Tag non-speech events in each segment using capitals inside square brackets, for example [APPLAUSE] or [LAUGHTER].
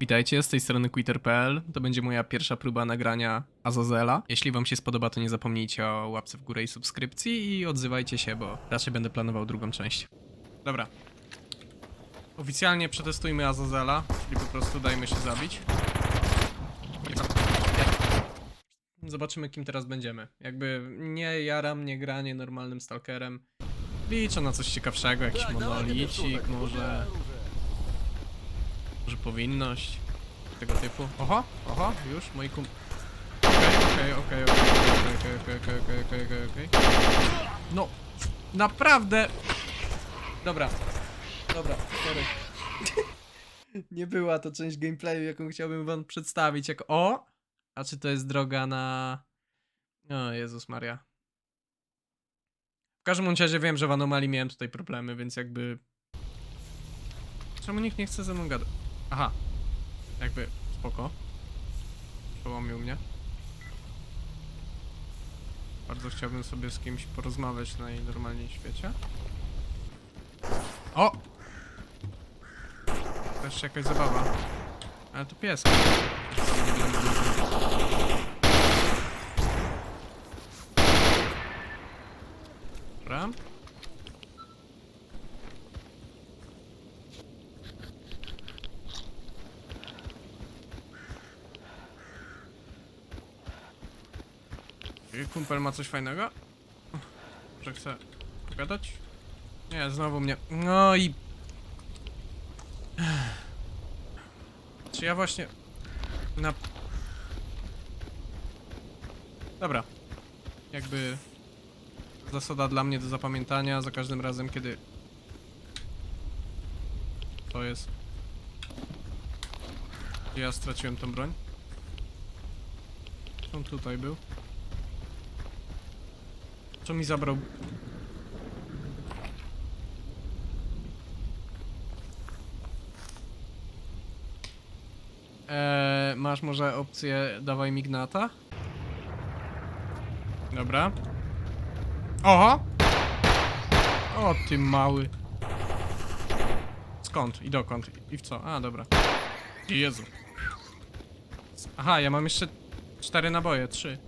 Witajcie, z tej strony Quitter.pl. To będzie moja pierwsza próba nagrania Azazela. Jeśli wam się spodoba, to nie zapomnijcie o łapce w górę i subskrypcji i odzywajcie się, bo raczej będę planował drugą część. Dobra. Oficjalnie przetestujmy Azazela, czyli po prostu dajmy się zabić. Zobaczymy, kim teraz będziemy. Jakby nie jaram, nie granie normalnym stalkerem. Liczę na coś ciekawszego, jakiś monolicik, może... Może powinność tego typu. Oho, oho, już moi kum... Okej, okej, okej, okej, okej, okej, okej, okej, okej. No, naprawdę! Dobra, dobra, sorry. Nie była to część gameplayu, jaką chciałbym wam przedstawić, jako... O! A czy to jest droga na... O, Jezus Maria. W każdym razie wiem, że w anomalii miałem tutaj problemy, więc jakby... Czemu nikt nie chce ze mną gadać? Aha. Jakby, spoko. Połomił mnie. Bardzo chciałbym sobie z kimś porozmawiać najnormalniej w świecie. O! To jeszcze jakaś zabawa. Ale to wiadomo. Dobra. Kumpel ma coś fajnego? Że chce pogadać? Nie, znowu mnie. No i. Czy ja właśnie. Na. Dobra. Jakby. Zasada dla mnie do zapamiętania za każdym razem, kiedy. To jest. Ja straciłem tą broń? On tutaj był. Co mi zabrał? Eee, masz może opcję dawaj mignata? Dobra. Oho! O ty mały. Skąd? I dokąd? I w co? A, dobra. Jezu. Aha, ja mam jeszcze cztery naboje, trzy.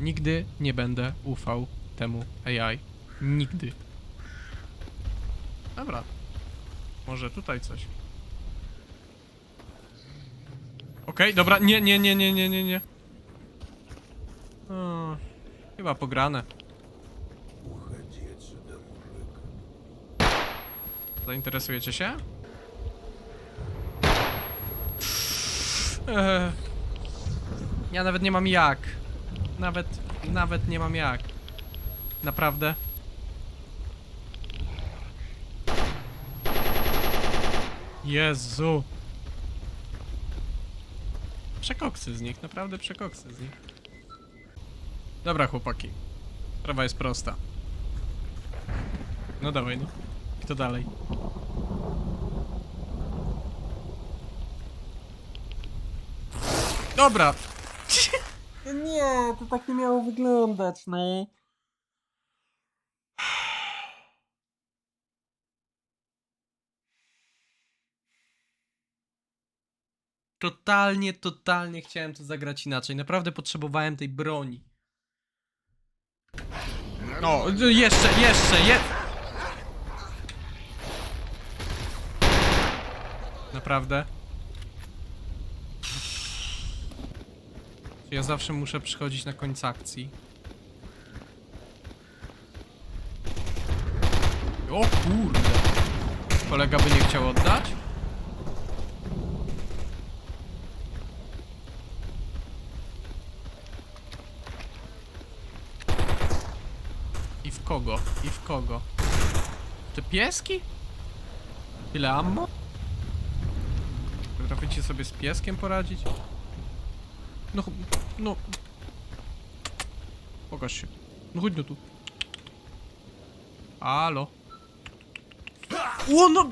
Nigdy nie będę ufał temu AI. Nigdy. Dobra. Może tutaj coś. Okej, dobra, nie, nie, nie, nie, nie, nie, nie. Chyba pograne. Zainteresujecie się? Eee, ja nawet nie mam jak. Nawet, nawet nie mam jak. Naprawdę. Jezu. Przekoksy z nich, naprawdę przekoksy z nich. Dobra chłopaki. Sprawa jest prosta. No dawaj no. Kto dalej? Dobra. Nie, to tak nie miało wyglądać, no. Totalnie, totalnie chciałem to zagrać inaczej. Naprawdę potrzebowałem tej broni. O, d- jeszcze, jeszcze, je... Naprawdę? Ja zawsze muszę przychodzić na koniec akcji. O kurde. Kolega by nie chciał oddać? I w kogo? I w kogo? Te pieski? Tyle ammo? Potraficie sobie z pieskiem poradzić? No, no. Pokaż się. No chodź no tu. Halo. O no!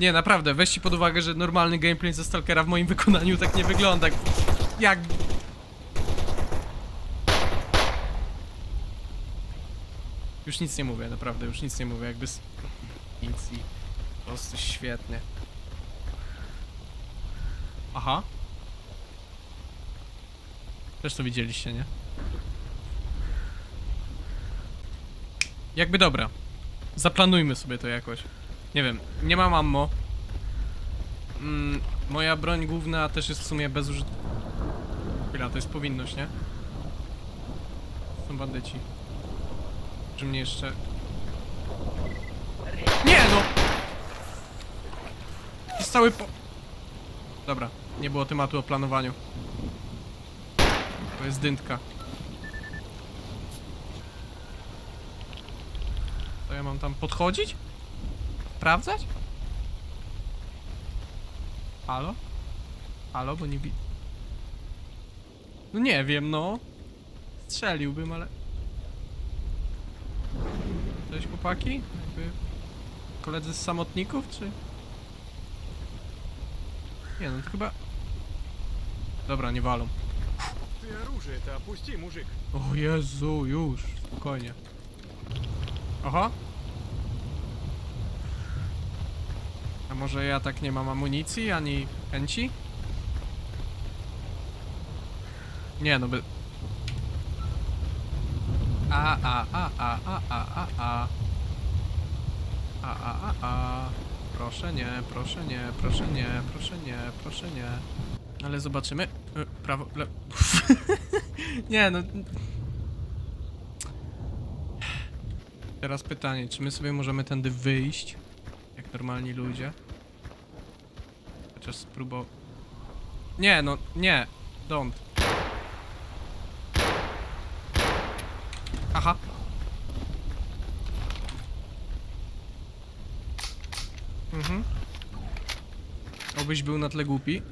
Nie, naprawdę, weźcie pod uwagę, że normalny gameplay ze Stalkera w moim wykonaniu tak nie wygląda. Jak... Już nic nie mówię, naprawdę, już nic nie mówię, jakby nic i po prostu świetnie. Aha. Też to widzieliście, nie? Jakby dobra. Zaplanujmy sobie to jakoś. Nie wiem, nie mam ammo. Mm, moja broń główna też jest w sumie bezużyteczna. Chwila, to jest powinność, nie? Są bandyci. Że mnie jeszcze... Nie no! Jest cały po... Dobra, nie było tematu o planowaniu. To jest dyntka. To ja mam tam podchodzić? Sprawdzać? Halo? Halo, bo nie wi... No nie wiem, no. Strzeliłbym, ale... Cześć chłopaki? Jakby... Koledzy z samotników, czy... Nie no, to chyba... Dobra, nie walą. Ты оружие-то опусти, мужик. O Jezu, już, spokojnie. Oho. A może ja tak nie mam amunicji, ani chęci? Nie, no by... A, a, a, a, a, a, a, a. A, a, a, a. Proszę nie, proszę nie, proszę nie, proszę nie, proszę nie. Ale zobaczymy. E, Prawo, le... [LAUGHS] nie, no... Teraz pytanie, czy my sobie możemy tędy wyjść? Jak normalni ludzie? Chociaż spróbował... Nie, no, nie. Don't. Aha. Mhm. Obyś był na tle głupi.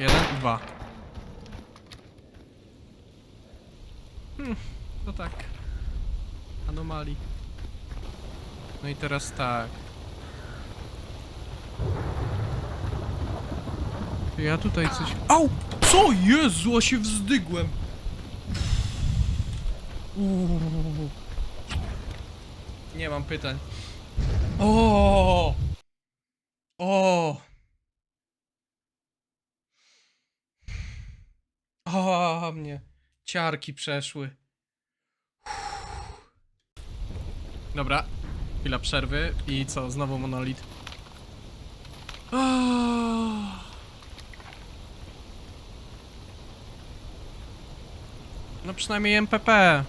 Jeden, dwa. Hmm, to tak. Anomalii. No i teraz tak. Ja tutaj coś... Au! Co? Jezu, a się wzdygłem! Uuu. Nie mam pytań. O! O! O, mnie ciarki przeszły. Dobra, chwila przerwy i co, znowu monolit. Ah. No przynajmniej MPP.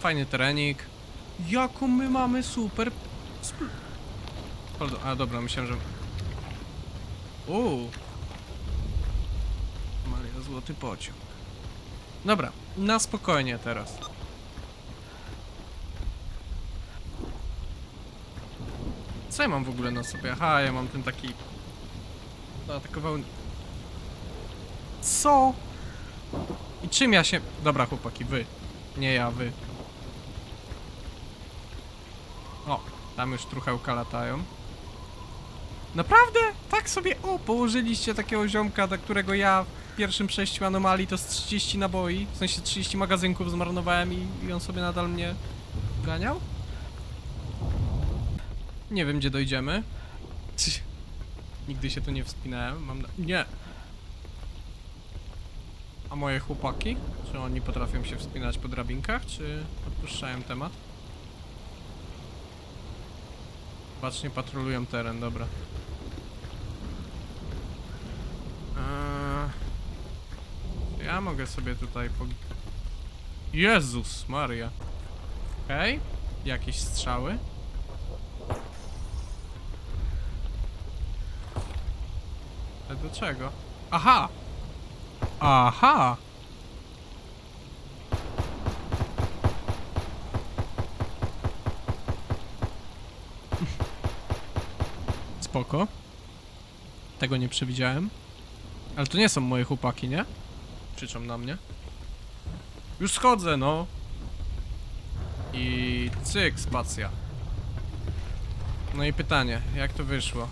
Fajny terenik. Jaką my mamy super... Sp... Pardon, a dobra, myślałem, że... Uuu. Złoty pociąg. Dobra, na spokojnie teraz. Co ja mam w ogóle na sobie? Aha, ja mam ten taki... Zaatakował... Co? I czym ja się... Dobra, chłopaki, wy. Nie ja, wy. O, tam już truchełka latają. Naprawdę? Tak sobie, o, położyliście takiego ziomka, do którego ja pierwszym przejściu anomalii to z 30 naboi, w sensie 30 magazynków zmarnowałem i, i on sobie nadal mnie ganiał? Nie wiem, gdzie dojdziemy. [LAUGHS] Nigdy się tu nie wspinałem, mam na... Nie! A moje chłopaki? Czy oni potrafią się wspinać po drabinkach, czy odpuszczają temat? Bacznie patrolują teren, dobra. Eee, czy mogę sobie tutaj po... Jezus Maria. Okej. Jakieś strzały. Ale do czego? Aha! Aha! [LAUGHS] Spoko. Tego nie przewidziałem. Ale to nie są moje chłopaki, nie? krzyczą na mnie. Już schodzę, no. I cyk, spacja. No i pytanie, jak to wyszło?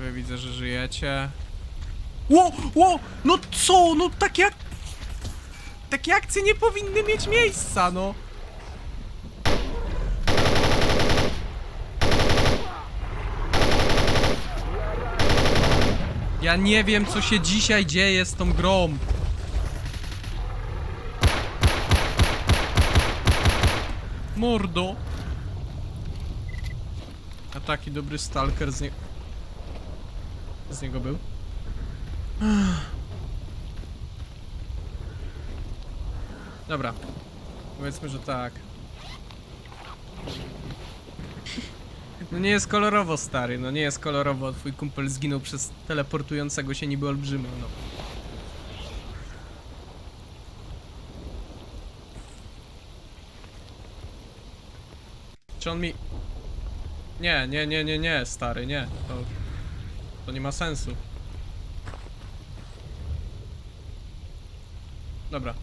Wy widzę, że żyjecie. Ło, ło, no co, no tak jak... Takie akcje nie powinny mieć miejsca, no. Ja nie wiem, co się dzisiaj dzieje z tą grą. Mordo. A taki dobry stalker z, z niego był. [SIGHS] Dobra. Powiedzmy, że tak. No nie jest kolorowo, stary, no nie jest kolorowo. Twój kumpel zginął przez teleportującego się niby olbrzyma, no. Czy on mi... Nie, nie, nie, nie, nie, stary, nie. To, to nie ma sensu. Dobra.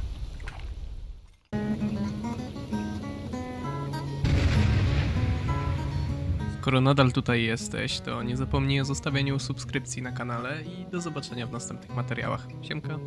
Skoro nadal tutaj jesteś, to nie zapomnij o zostawieniu subskrypcji na kanale i do zobaczenia w następnych materiałach. Siemka.